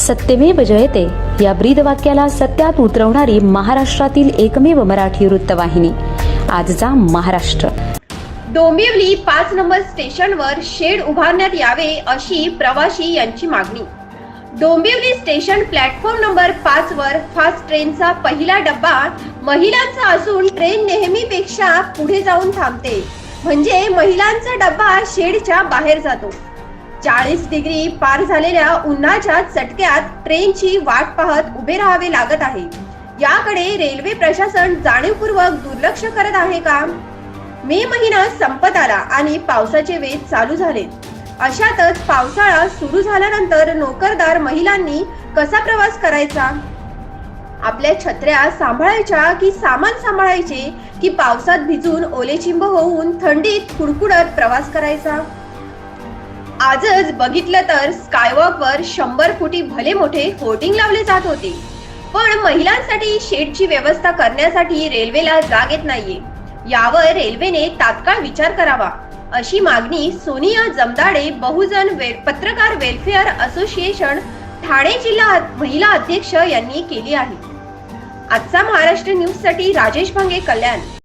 सत्यमेव जयते. या ब्रीद वाक्याला सत्यात उतरवणारी महाराष्ट्रातील एकमेव मराठी वृत्तवाहिनी. आजचा महाराष्ट्र. डोंबिवली पाच नंबर स्टेशनवर शेड उभारण्यात यावे अशी प्रवाशी यांची मागणी. डोंबिवली स्टेशन प्लॅटफॉर्म नंबर पाच वर फास्ट ट्रेनचा पहिला डब्बा महिलांचा असून ट्रेन नेहमीपेक्षा पुढे जाऊन थांबते. म्हणजे महिलांचा डब्बा शेडच्या बाहेर जातो. चाळीस डिग्री पार झालेल्या उन्हाच्या चटक्यात ट्रेनची वाट पाहत उभे राहावे लागत आहे. याकडे रेल्वे प्रशासन जाणीवपूर्वक दुर्लक्ष करत आहे का? मे महिना संपत आला आणि पावसाचे वेध चालू झाले. अशातच पावसाळा सुरू झाल्यानंतर नोकरदार महिलांनी कसा प्रवास करायचा? आपल्या छत्र्या सांभाळायच्या की सामान सांभाळायचे की पावसात भिजून ओलेचिंब होऊन थंडीत कुडकुडत प्रवास करायचा? आजच बघितलं तर स्कायवॉकवर शंभर फुटी भले मोठे होर्डिंग लावले जात होते. पण महिलांसाठी शेडची व्यवस्था करण्यासाठी रेल्वेला जाग येत नाहीये. यावर रेल्वेने तात्काळ विचार करावा. अशी मागणी सोनिया जमदाडे बहुजन वे पत्रकार वेलफेअर असोसिएशन ठाणे जिल्हा महिला अध्यक्ष यांनी केली आहे. आजचा महाराष्ट्र न्यूजसाठी राजेश भांगे कल्याण.